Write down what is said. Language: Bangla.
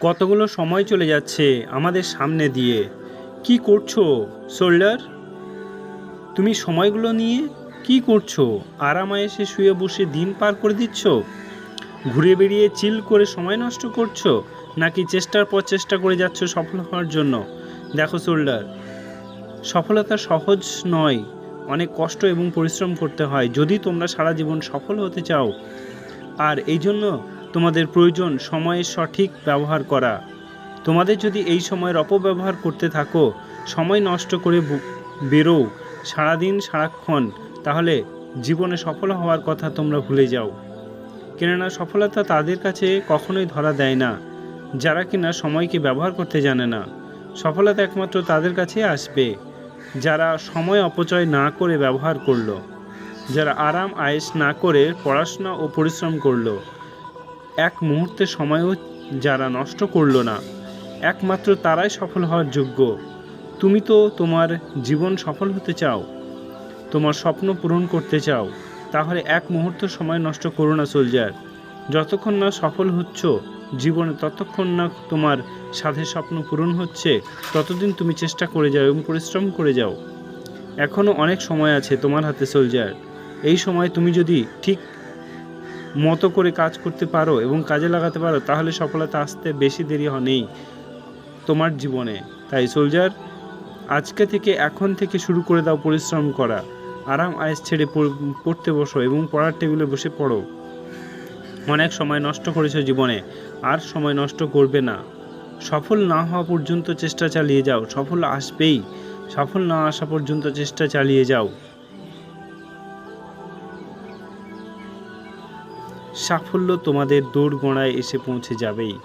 কতগুলো সময় চলে যাচ্ছে আমাদের সামনে দিয়ে? কি করছ, সোল্ডার? তুমি সময়গুলো নিয়ে কি করছ? আরামায় এসে শুয়ে বসে দিন পার করে দিচ্ছ? ঘুরে বেরিয়ে চিল করে সময় নষ্ট করছ? নাকি চেষ্টার পর চেষ্টা করে যাচ্ছ সফল হওয়ার জন্য? দেখো, সোল্ডার, সফলতা সহজ নয়। অনেক কষ্ট এবং পরিশ্রম করতে হয়। যদি তোমরা সারা জীবন সফল হতে চাও, আর এই জন্য তোমাদের প্রয়োজন সময়ের সঠিক ব্যবহার করা। তোমাদের যদি এই সময়ের অপব্যবহার করতে থাকো, সময় নষ্ট করে বেরো সারাদিন সারাক্ষণ, তাহলে জীবনে সফল হওয়ার কথা তোমরা ভুলে যাও। কেননা সফলতা তাদের কাছে কখনোই ধরা দেয় না। যারা কিনা সময়কে ব্যবহার করতে জানে না, সফলতা একমাত্র তাদের কাছে আসবে। যারা সময় অপচয় না করে ব্যবহার করল, যারা আরাম, আয়েস না করে পড়াশোনা ও পরিশ্রম করল এক মুহূর্তে সময়ও যারা নষ্ট করল না, একমাত্র তারাই সফল হওয়ার যোগ্য। তুমি তো তোমার জীবন সফল হতে চাও, তোমার স্বপ্ন পূরণ করতে চাও, তাহলে এক মুহূর্ত সময় নষ্ট করো না, সোলজার। যতক্ষণ না সফল হচ্ছ জীবনে, ততক্ষণ না তোমার সাধের স্বপ্ন পূরণ হচ্ছে, ততদিন তুমি চেষ্টা করে যাও এবং পরিশ্রম করে যাও। এখনও অনেক সময় আছে তোমার হাতে, সোলজার। এই সময় তুমি যদি ঠিক মতো করে কাজ করতে পারো এবং কাজে লাগাতে পারো, তাহলে সফলতা আসতে বেশি দেরি নেই তোমার জীবনে। তাই সোলজার আজকে থেকে এখন থেকে শুরু করে দাও পরিশ্রম করা। আরাম আয়েস ছেড়ে পড়- পড়তে বসো এবং পড়ার টেবিলে বসে পড়ো। অনেক সময় নষ্ট করেছ জীবনে, আর সময় নষ্ট করবে না। সফল না হওয়া পর্যন্ত চেষ্টা চালিয়ে যাও, সফল আসবেই। সফল না আসা পর্যন্ত চেষ্টা চালিয়ে যাও। সাফল্য তোমাদের দৌড় গোড়ায় এসে পৌঁছে যাবেই।